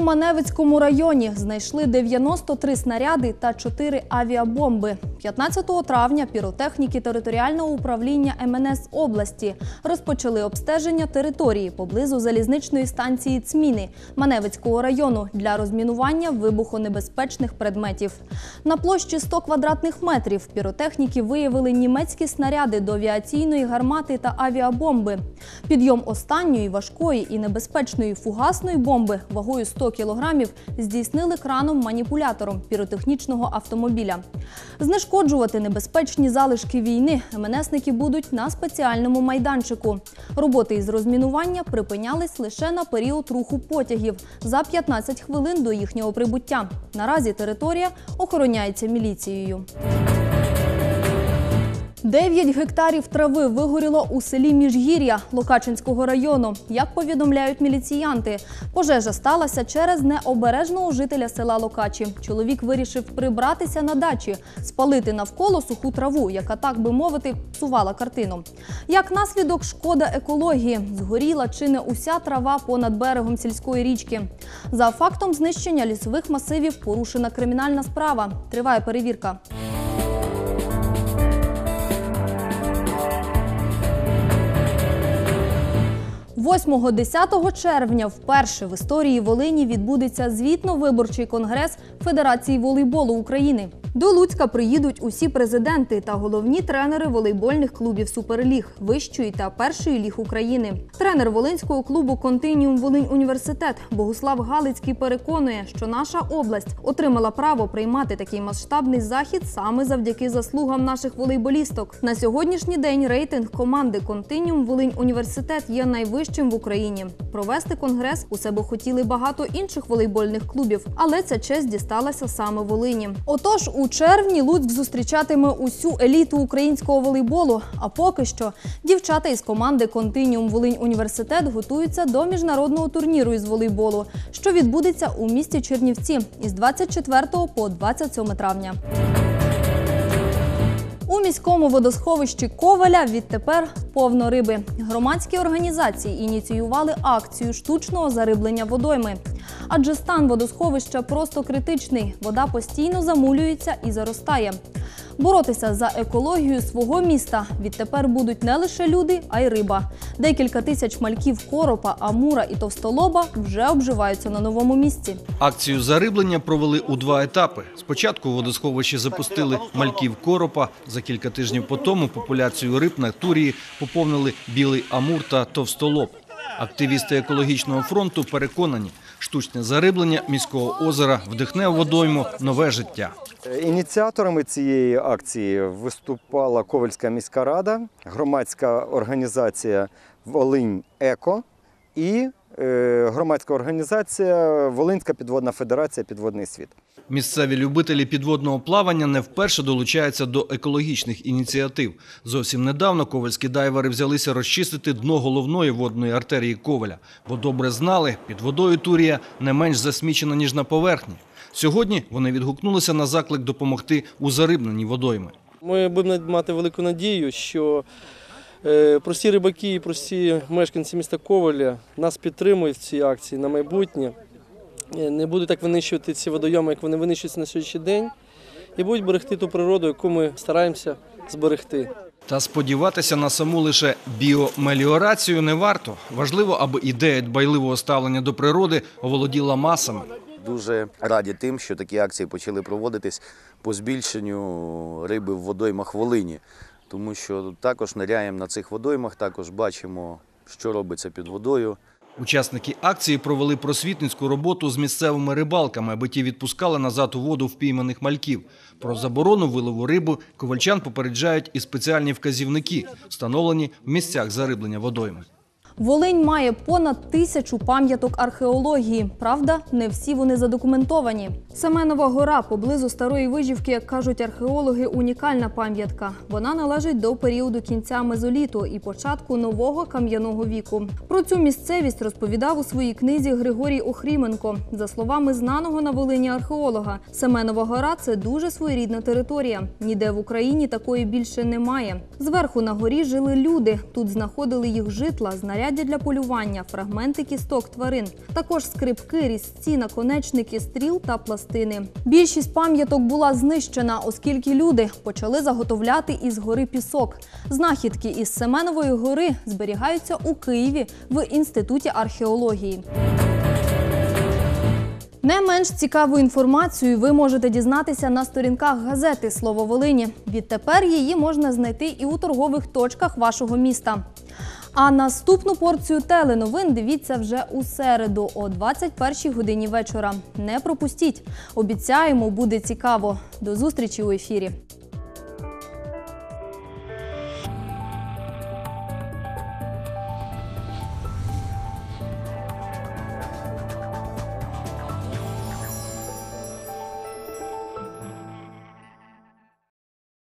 Маневицькому районі знайшли 93 снаряди та 4 авіабомби. 15 травня піротехніки територіального управління МНС області розпочали обстеження території поблизу залізничної станції Цміни Маневицького району для розмінування вибухонебезпечних предметів. На площі 100 квадратних метрів піротехніки виявили німецькі снаряди до авіаційної гармати та авіабомби. Підйом останньої важкої і небезпечної фугасної бомби вагою 100 кілограмів здійснили краном-маніпулятором піротехнічного автомобіля. Знешкоджувати небезпечні залишки війни МНСники будуть на спеціальному майданчику. Роботи із розмінування припинялись лише на період руху потягів за 15 хвилин до їхнього прибуття. Наразі територія охороняється міліцією. 9 гектарів трави вигоріло у селі Міжгір'я Локачинського району. Як повідомляють міліціянти, пожежа сталася через необережного жителя села Локачі. Чоловік вирішив прибратися на дачі, спалити навколо суху траву, яка, так би мовити, псувала картину. Як наслідок шкода екології, згоріла чи не уся трава понад берегом сільської річки. За фактом знищення лісових масивів порушена кримінальна справа. Триває перевірка. 8-10 червня вперше в історії Волині відбудеться звітно-виборчий конгрес Федерації волейболу України. До Луцька приїдуть усі президенти та головні тренери волейбольних клубів Суперліг вищої та першої ліг України. Тренер волинського клубу Континіум Волинь Університет Богуслав Галицький переконує, що наша область отримала право приймати такий масштабний захід саме завдяки заслугам наших волейболісток. На сьогоднішній день рейтинг команди Континіум Волинь Університет є найвищим в Україні. Провести конгрес у себе хотіли багато інших волейбольних клубів, але ця честь дісталася саме Волині. Отож, у червні Луцьк зустрічатиме усю еліту українського волейболу. А поки що дівчата із команди Континіум Волинь Університет готуються до міжнародного турніру із волейболу, що відбудеться у місті Чернівці із 24 по 27 травня. У міському водосховищі Коваля відтепер повно риби. Громадські організації ініціювали акцію штучного зариблення водойми. Адже стан водосховища просто критичний. Вода постійно замулюється і заростає. Боротися за екологію свого міста відтепер будуть не лише люди, а й риба. Декілька тисяч мальків коропа, амура і товстолоба вже обживаються на новому місці. Акцію зариблення провели у два етапи. Спочатку водосховищі запустили мальків коропа. За кілька тижнів по тому популяцію риб на Турії поповнили білий амур та товстолоб. Активісти екологічного фронту переконані, штучне зариблення міського озера вдихне в водойму нове життя. Ініціаторами цієї акції виступала Ковальська міська рада, громадська організація Волинь Еко і громадська організація Волинська підводна федерація Підводний світ. Місцеві любителі підводного плавання не вперше долучаються до екологічних ініціатив. Зовсім недавно ковальські дайвери взялися розчистити дно головної водної артерії Коваля, бо добре знали, під водою Турія не менш засмічена, ніж на поверхні. Сьогодні вони відгукнулися на заклик допомогти у зарибненні водойми. Ми будемо мати велику надію, що е, прості рибаки і прості мешканці міста Коваля нас підтримують в цій акції на майбутнє. Е, Не будуть так винищувати ці водойоми, як вони винищуються на сьогоднішній день, і будуть берегти ту природу, яку ми стараємося зберегти. Та сподіватися на саму лише біомеліорацію не варто. Важливо, аби ідея дбайливого ставлення до природи оволоділа масами. Дуже раді тим, що такі акції почали проводитись по збільшенню риби в водоймах Волині, тому що також ниряємо на цих водоймах, також бачимо, що робиться під водою. Учасники акції провели просвітницьку роботу з місцевими рибалками, аби ті відпускали назад у воду впійманих мальків. Про заборону вилову рибу ковальчан попереджають і спеціальні вказівники, встановлені в місцях зариблення водойми. Волинь має понад тисячу пам'яток археології. Правда, не всі вони задокументовані. Семенова гора поблизу старої вижівки, як кажуть археологи, унікальна пам'ятка. Вона належить до періоду кінця мезоліту і початку нового кам'яного віку. Про цю місцевість розповідав у своїй книзі Григорій Охріменко. За словами знаного на Волині археолога, Семенова гора це дуже своєрідна територія. Ніде в Україні такої більше немає. Зверху на горі жили люди. Тут знаходили їх житла, знаряддя знаряддя для полювання, фрагменти кісток тварин, також скрипки, різці, наконечники стріл та пластини. Більшість пам'яток була знищена, оскільки люди почали заготовляти із гори пісок. Знахідки із Семенової гори зберігаються у Києві в інституті археології. Не менш цікаву інформацію ви можете дізнатися на сторінках газети Слово Волині. Відтепер її можна знайти і у торгових точках вашого міста. А наступну порцію теленовин дивіться вже у середу о 21 годині вечора. Не пропустіть. Обіцяємо, буде цікаво. До зустрічі у ефірі.